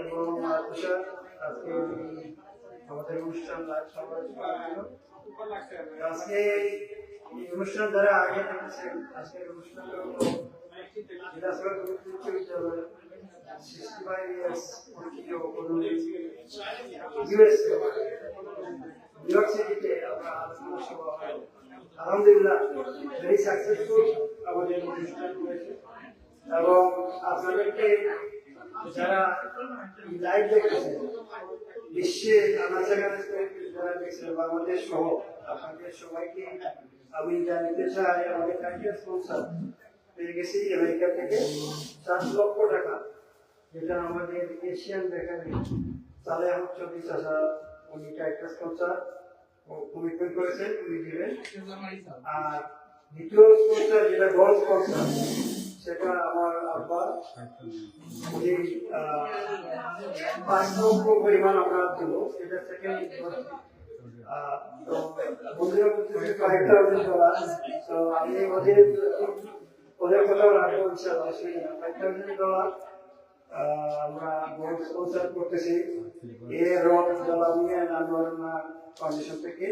এবং আজকে আমাদের অনুষ্ঠান। আজকে অনুষ্ঠান যারা আগে দেখেছেন উচ্চ বিদ্যালয় সিক্সটি ফাইভ ইয়ার্স আমরা। আলহামদুলিল্লাহ ভেরি সাকসেসফুল আমাদের অনুষ্ঠান এবং আপনাদেরকে যারা লাইভ দেখেছেন বিশ্বে আনাচে যারা দেখছেন, বাংলাদেশ সহ আপনাদের সবাইকে আমি জানতে চাই, আমাদের কান্ট্রি স্পন্সর পেয়ে গেছি আমেরিকা থেকে চার লক্ষ টাকা, যেটা আমাদের এশিয়ান বেকারি তাহলে আমার চব্বিশ হাজার, উনি একটা স্পন্সর কমিটমেন্ট করেছেন, উনি দিবেন। আর দ্বিতীয় স্পন্সর যেটা বড় স্পন্সর সেটা আমার আব্বা আহ, পাঁচ লক্ষ পরিমাণ আমরা দেবো। এটা সেকেন্ড আমি ওদের ওদের কথাও রাখব ডলার আমরা স্পন্সর করতেছি। এ রক জ্বালানিয়া নানোয়ারনা ফাউন্ডেশন থেকে।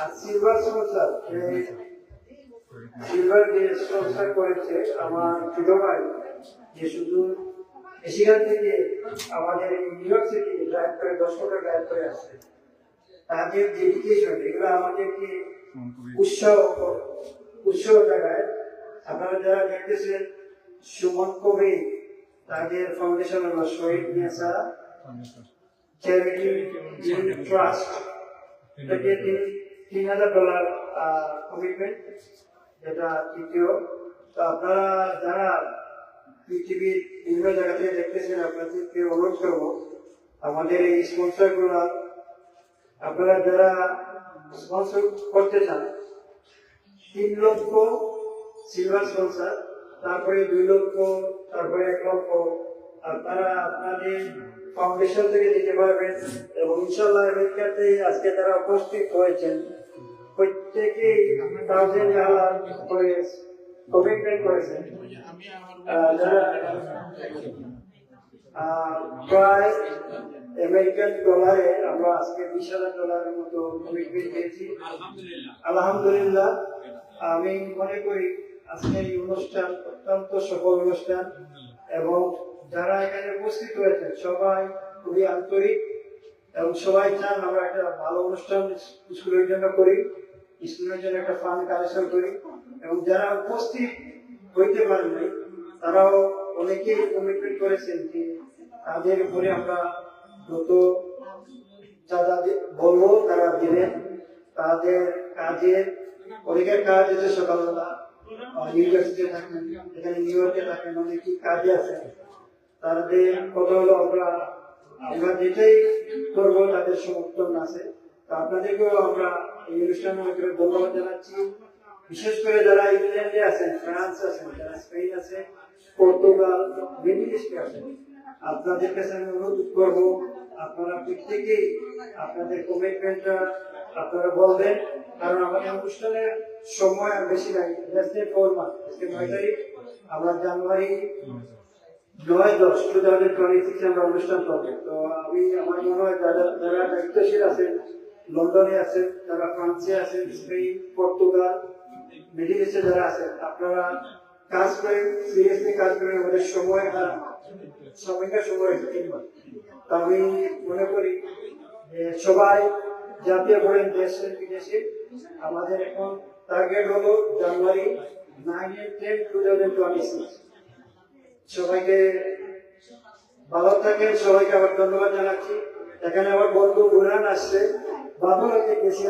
আর সিলভার স্পন্সর সুমন কবি তাদের ফাউন্ডেশন শহীদ নেশা চ্যারিটি ট্রাস্ট তিন হাজার ডলার কমিটমেন্ট যেটা তৃতীয় তো আপনারা যারা পৃথিবীর বিভিন্ন জায়গা থেকে দেখতেছেন আপনাদেরকে অনুরোধ করব, আমাদের এই স্পন্সরগুলা, আপনারা যারা স্পন্সর করতে চান, তিন লক্ষ সিলভার স্পন্সর তারপরে দুই লক্ষ, তারপরে এক লক্ষ, আপনারা আপনাদের ফাউন্ডেশন থেকে দিতে পারবেন এবং ইনশাল্লাহ আমেরিকাতে আজকে তারা উপস্থিত হয়েছেন প্রায় আমেরিকান ডলারে আমরা আজকে বিশ হাজার মতো কমিটমেন্ট পেয়েছি। আলহামদুলিল্লাহ। আমি মনে করি আজকে এই অনুষ্ঠান অত্যন্ত সফল অনুষ্ঠান এবং যারা এখানে উপস্থিত হয়েছে সবাই খুবই আন্তরিক এবং সবাই চান আমরা একটা ভালো অনুষ্ঠান স্কুলের জন্য করি। স্কুলের জন্য একটা ফান্ড কালেকশন করি এবং যারা উপস্থিত হইতে পারেন নাই, তারাও অনেকেই কমিটমেন্ট করেছেন যে তাদের উপরে আমরা যত যা বলব তারা দিলেন তাদের কাজের অনেকের কাজ হচ্ছে সকালবেলা ইউনিভার্সিটিতে থাকেন, এখানে নিউ ইয়র্কে থাকেন, অনেকেই কাজে আছে তাদের কথা হলো আমরা আমরা যেটাই করব তাদের সমর্থন আছে। আপনাদেরকেও বিশেষ করে যারা ইংল্যান্ডে আছেন, ফ্রান্স আছেন, যারা স্পেন আছে পর্তুগাল, মিডিল ইস্টে আছেন, আপনাদের কাছে আমি অনুরোধ করব, আপনারা প্রত্যেকেই আপনাদের কমিটমেন্টটা আপনারা বলবেন, কারণ আমাদের অনুষ্ঠানের সময় আর বেশি নাই। ফোর মান্থ আজকে নয় তারিখ। আমরা জানুয়ারি নয় দশ টু থাউজেন্ড টোয়েন্টি সিক্স আমরা অনুষ্ঠান করব। তো আমি, আমার মনে হয় যারা যারা দায়িত্বশীল আছেন লন্ডনে আছেন যারা ফ্রান্সে আছেন স্পেন, পর্তুগাল, মিডিল ইস্টে যারা আছেন আপনারা কাজ করেন, সিরিয়াসলি কাজ করেন, আমাদের সময় আর সময়টা সময় তিন আমি মনে করি সবাই জাতীয় করেন দেশে বিদেশে, আমাদের এখন টার্গেট হলো January nine ten two thousand twenty six সবাইকে ভালো থাকেন, সবাইকে আবার ধন্যবাদ জানাচ্ছি। এখানে আমার বন্ধু বুরহান আসছে।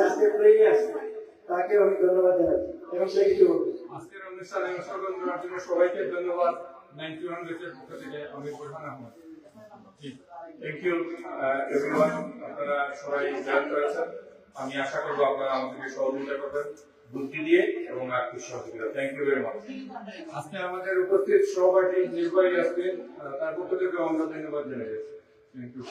আজকে তাকে আমি ধন্যবাদ জানাচ্ছি। এবং সে কিছু বলবে। আজকের অনুষ্ঠানে অংশগ্রহণ করার জন্য সবাইকে ধন্যবাদ। পক্ষ থেকে আমি Borhan Ahmad thank you everyone আপনারা সবাই জয়েন করেছেন। আমি আশা করব আপনারা আমাদেরকে সহযোগিতা করবেন। বুদ্ধি দিয়ে এবং আর্থিক সহযোগিতা। থ্যাংক ইউ ভেরি মাচ আজকে আমাদের উপস্থিত সহপাঠী নির্বাহী আজকে তার পক্ষ থেকে আমরা ধন্যবাদ জানাই। Thank you